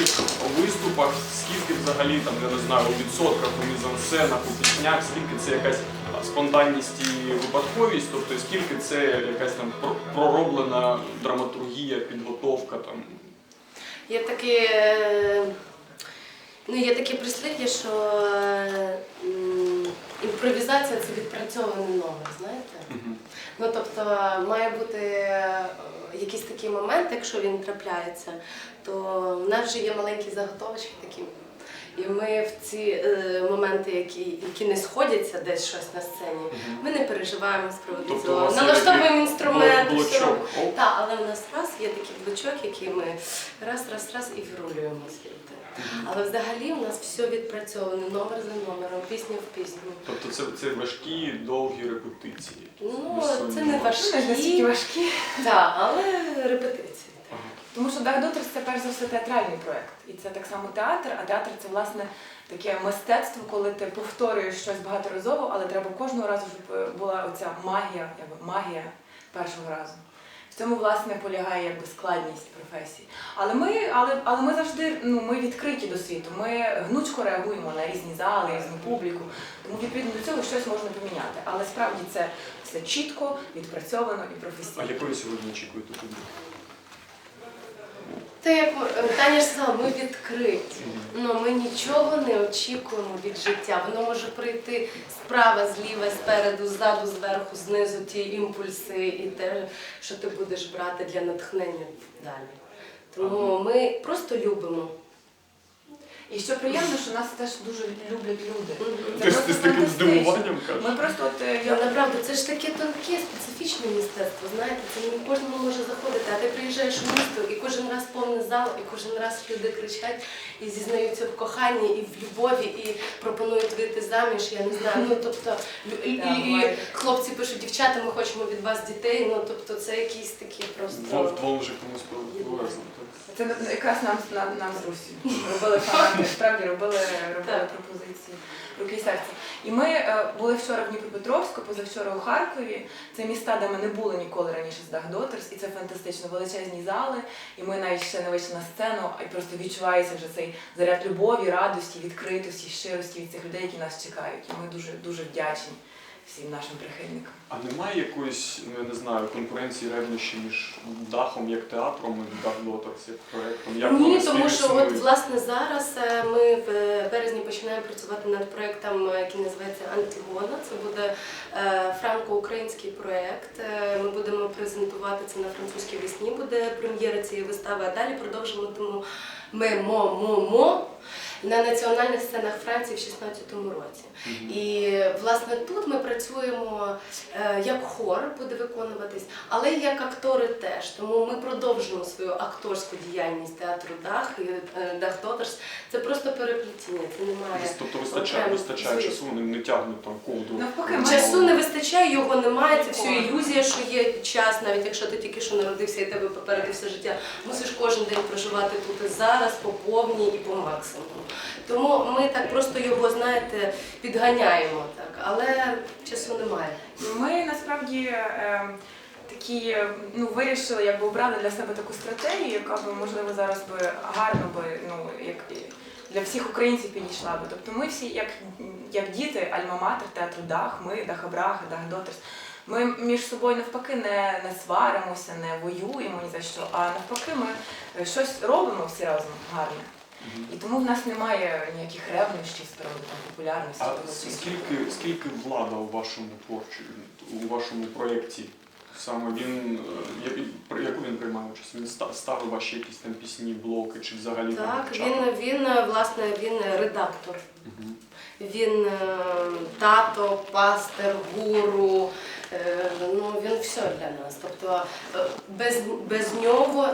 ваших виступах, скільки взагалі там, я не знаю, у відсотках, у мізансценах, у піснях, скільки це якась спонтанність і випадковість, тобто скільки це якась там пророблена драматургія, підготовка там. Є таке, е, ну, є таке прислів'я, що е, імпровізація це відпрацьований номер, знаєте? Ну тобто має бути е, якийсь такий момент, якщо він трапляється, то в нас вже є маленькі заготовочки такі. І ми в ці е, моменти, які, які не сходяться десь щось на сцені, ми не переживаємо з приводу Тобто цього. Налаштовуємо робимо. Так, але в нас раз є такий блочок, який ми раз, раз, раз і вирулюємо звідти. Але взагалі у нас все відпрацьовано номер за номером, пісня в пісню. Тобто це, це важкі, довгі репетиції. Ну, Безсонні це не важкі, Не важкі. так, але репетиції. Тому що Dark це перш за все театральний проєкт. І це так само театр, а театр це власне таке мистецтво, коли ти повторюєш щось багаторазово, але треба кожного разу, щоб е, була оця магія, якби магія першого разу. В цьому власне полягає якби складність професії. Але ми, але, але ми завжди ну, ми відкриті до світу. Ми гнучко реагуємо на різні зали, різну публіку. Тому відповідно до цього щось можна поміняти. Але справді це все чітко, відпрацьовано і професійно. А якої сьогодні очікуєте публіки? Та як Таня ж сказала, ми відкриті. Ну, ми нічого не очікуємо від життя. Воно може прийти справа, зліва, спереду, ззаду, зверху, знизу ті імпульси і те, що ти будеш брати для натхнення далі. Тому ми просто любимо. І що приємно, що нас теж дуже люблять люди. Це Ти з просто з таким фантастично. здивуванням кажеш? Ми просто от е, Я я направду, це ж таке тонке, специфічне мистецтво. Знаєте, це не кожному може заходити. А ти приїжджаєш у місто і кожен раз повний зал, і кожен раз люди кричать і зізнаються в коханні, і в любові, і пропонують вийти заміж. Я не знаю. Ну тобто лю- і, Да, і, і буває. хлопці пишуть, дівчата, ми хочемо від вас дітей. Ну тобто це якісь такі просто. вдвох вже комусь повезло. так? Це якраз нам нам, нам з Русі робили фанати, справді робили, робили пропозиції руки і серця. І ми е, були вчора в Дніпропетровську, позавчора у Харкові. Це міста, де ми не були ніколи раніше з Daughters, і це фантастично величезні зали. І ми навіть ще не вийшли на сцену, і просто відчувається вже цей заряд любові, радості, відкритості, щирості від цих людей, які нас чекають. І ми дуже дуже вдячні всім нашим прихильникам. А немає якоїсь, ну я не знаю, конкуренції ревнощі між дахом як театром і Dark Daughters як проєктом? Як Ні, тому що от власне зараз е, ми в е, березні починаємо працювати над проєктом, е, який називається Антигона. Це буде е, франко-український проєкт. Е, Ми будемо презентувати це на французькій весні. Буде прем'єра цієї вистави. А далі продовжуватимемо ми мо мо мо на національних сценах Франції в 16-му році. Мгм. І власне тут ми працюємо е, як хор буде виконуватись, але як актори теж. Тому ми продовжуємо свою акторську діяльність театру Дах і е, Дах Дотерс. Це просто переплетіння, це немає. Тобто вистачає, окремо, вистачає часу, вони не тягнуть там. Навпаки, Часу не вистачає, його немає. Це все ілюзія, що є час, навіть якщо ти тільки що народився і тебе попереду все життя. Мусиш кожен день проживати тут і зараз по повній і по максимуму. Тому ми так просто його, знаєте, підганяємо так, але часу немає. Ми насправді е, такі е, ну, вирішили, якби обрали для себе таку стратегію, яка би можливо зараз би гарно би ну як для всіх українців підійшла би. Тобто ми всі, як, як діти, альма-матер, театру Дах, ми Дахабраха, Дах Дотерс. Ми між собою навпаки не, не сваримося, не воюємо ні за що, а навпаки, ми е, щось робимо всі разом гарне. І тому в нас немає ніяких ревнощів з приводу там, популярності. А того скільки, скільки влада у вашому творчому, у вашому проєкті? Саме він, е, яку він приймає участь? Він ставив ваші якісь там пісні, блоки чи взагалі Так, він, він е, власне він редактор. Мгм. Він е, тато, пастир, гуру. е, Ну він все для нас. Тобто без, без нього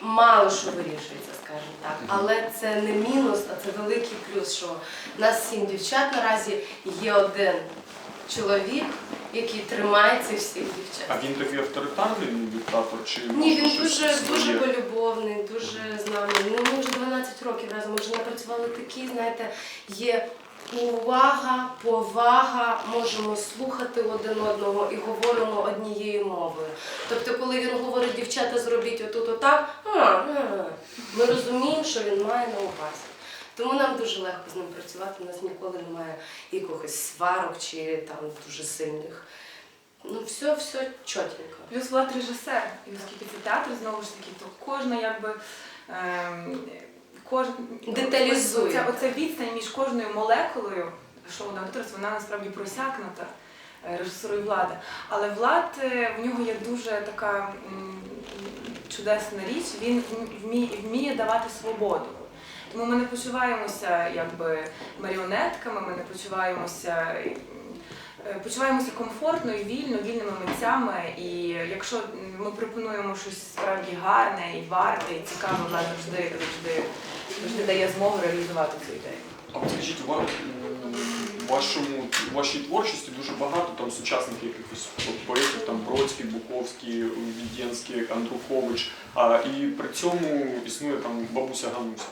мало що вирішується, скажімо так. Але це не мінус, а це великий плюс, що в нас сім дівчат наразі є один чоловік, який тримає цих всіх дівчат. А він такий авторитарний диктатор чи Ні, може він щось дуже дуже своє? полюбовний, дуже з нами. Ну, ми вже 12 років разом. Ми вже напрацювали такі, знаєте, є увага, повага, можемо слухати один одного і говоримо однією мовою. Тобто, коли він говорить, дівчата, зробіть отут отак, ми розуміємо, що він має на увазі. Тому нам дуже легко з ним працювати. У нас ніколи немає якихось сварок чи там дуже сильних. Ну, все, все чотенько. Плюс Влад режисер, і оскільки це театр, знову ж таки, то кожна якби. Ем, кожен, Деталізує. Оця, оця відстань між кожною молекулою шоу акторс, вона насправді просякнута е, режисерою влади. Але Влад е, в нього є дуже така чудесна річ, він вміє, вміє давати свободу. Тому ми не почуваємося якби маріонетками, ми не почуваємося. Е, Почуваємося комфортно і вільно, вільними митцями. І якщо ми пропонуємо щось справді гарне і варте, і цікаве, Влад завжди, завжди, завжди дає змогу реалізувати цю ідею. А скажіть, ва- вашому вашій творчості дуже багато там сучасних якихось поетів, там Бродський, Буковський, Відєнський, Андрухович. А і при цьому існує там бабуся Гануся.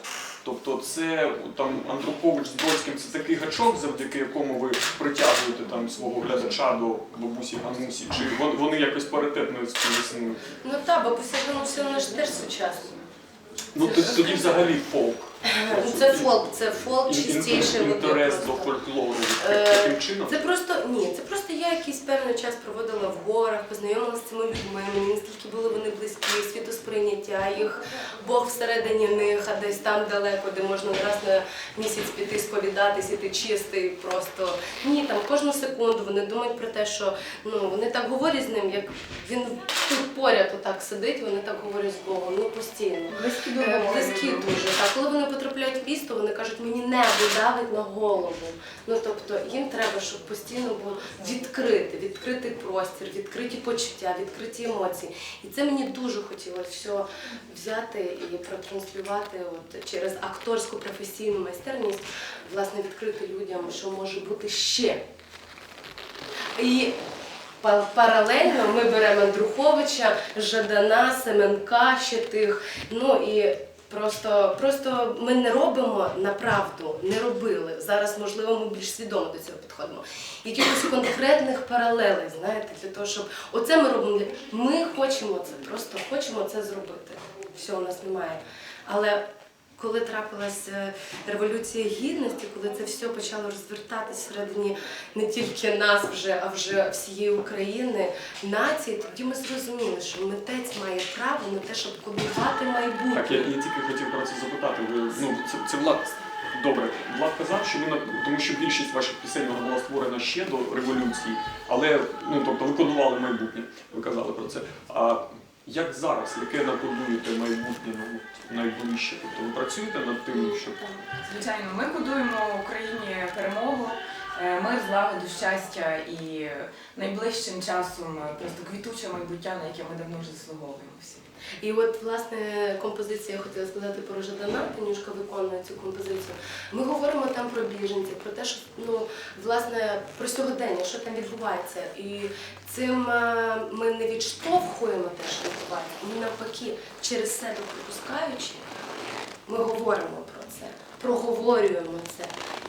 Тобто це там Андрухович з Дольським це такий гачок, завдяки якому ви притягуєте там свого глядача до бабусі Ганусі, чи вони якось паритетно співіснують? Ну так, бабуся Ганусі, вона ж теж сучасна. Ну тоді взагалі фолк. Ну, Це фолк, це фолк чистіший. інтерес до фольклору Е, таким чином. Це просто ні, це просто я якийсь певний час проводила в горах, познайомилася з цими людьми. Мені наскільки були вони близькі, світосприйняття, їх Бог всередині них, а десь там далеко, де можна раз на місяць піти сповідатись, і ти чистий просто. Ні, там кожну секунду вони думають про те, що ну вони так говорять з ним, як він тут поряд отак сидить, вони так говорять з Богом, ну постійно. Близькі до Е, Близькі дуже. Так, коли вони потрапляють в місто, вони кажуть, мені небо давить на голову. Ну тобто їм треба, щоб постійно був відкритий, відкритий простір, відкриті почуття, відкриті емоції. І це мені дуже хотілося все взяти і протранслювати от через акторську професійну майстерність, власне, відкрити людям, що може бути ще. І паралельно ми беремо Андруховича, Жадана, Семенка, ще тих. Ну і просто, просто ми не робимо на правду, не робили. Зараз, можливо, ми більш свідомо до цього підходимо. Якихось конкретних паралелей, знаєте, для того, щоб оце ми робимо. Ми хочемо це, просто хочемо це зробити. Все, у нас немає. Але коли трапилась е, революція гідності, коли це все почало розвертатись всередині не тільки нас вже, а вже всієї України, нації, тоді ми зрозуміли, що митець має право на те, щоб кодувати майбутнє. Так, я, я тільки хотів про це запитати. Ви ну це, це Влад. Добре, Влад казав, що ви на тому, що більшість ваших пісень вона була створена ще до революції, але ну тобто ви кодували майбутнє. Ви казали про це. А як зараз, яке накодуєте майбутнє ну, найближче? Тобто ви працюєте над тим, щоб Звичайно, ми будуємо Україні перемогу, е, мир, злагоду, щастя і найближчим часом просто квітуче майбуття, на яке ми давно вже заслуговуємо всі. І от, власне, композиція, я хотіла сказати про Жадана, Танюшка виконує цю композицію. Ми говоримо там про біженців, про те, що ну, власне, про сьогодення, що там відбувається. І цим е, ми не відштовхуємо те, що відбувається, ми навпаки, через себе пропускаючи, ми говоримо про це, проговорюємо це.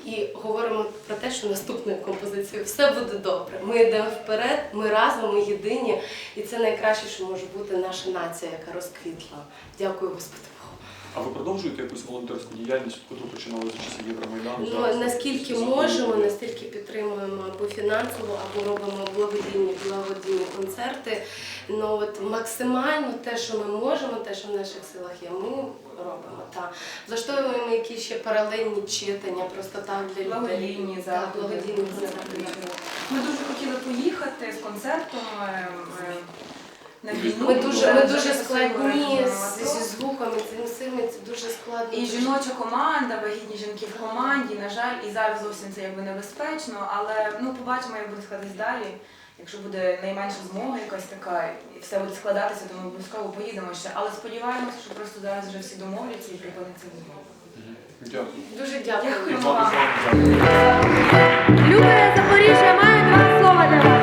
І говоримо про те, що наступною композицією все буде добре. Ми йдемо вперед, ми разом, ми єдині, і це найкраще, що може бути наша нація, яка розквітла. Дякую Господи. А ви продовжуєте якусь волонтерську діяльність, яку починали за часів Євромайдану? Ну, зараз? наскільки можемо, настільки підтримуємо або фінансово, або робимо благодійні благодійні концерти. Ну от максимально те, що ми можемо, те, що в наших силах є, ми робимо. Та влаштовуємо якісь ще паралельні читання, просто так для людей. Благодійні Так, заходи. благодійні концерти. Ми дуже хотіли поїхати з концертом е, е, на війну. Ми дуже, ми дуже складні з- зі звуками, цим всіми, це дуже складно. І жіноча команда, вагітні жінки в команді, на жаль, і зараз зовсім це якби небезпечно, але ну побачимо, як буде складатись далі. Якщо буде найменша змога якась така, і все буде складатися, то ми обов'язково поїдемо ще. Але сподіваємося, що просто зараз вже всі домовляться і припиниться. Мгм. Дякую. Дуже дякую. І Дякую. вам дякую. Любе Запоріжжя, я маю два слова для вас.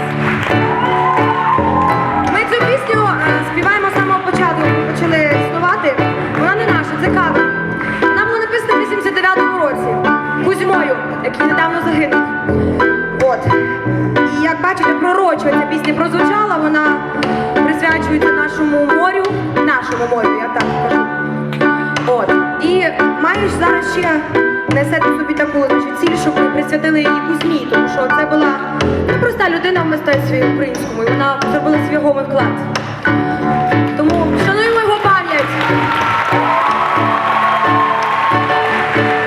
Бачите, ця пісня прозвучала, вона присвячується нашому морю, нашому морю, я так кажу. От. І маєш зараз ще несете собі таку значить, ціль, щоб ми присвятили її Кузьмі, тому що це була ну, проста людина в мистецтві українському, і вона зробила свій вклад. Тому шануємо його пам'ять.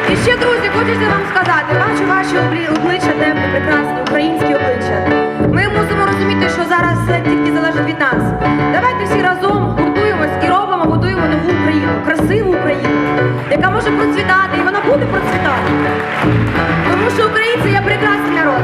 І ще, друзі, хочеться вам сказати, бачу ваші обличчя темні, прекрасні, українські обличчя розуміти, що зараз все тільки залежить від нас. Давайте всі разом гуртуємось і робимо, будуємо нову Україну, красиву Україну, яка може процвітати, і вона буде процвітати. Тому що українці є прекрасний народ.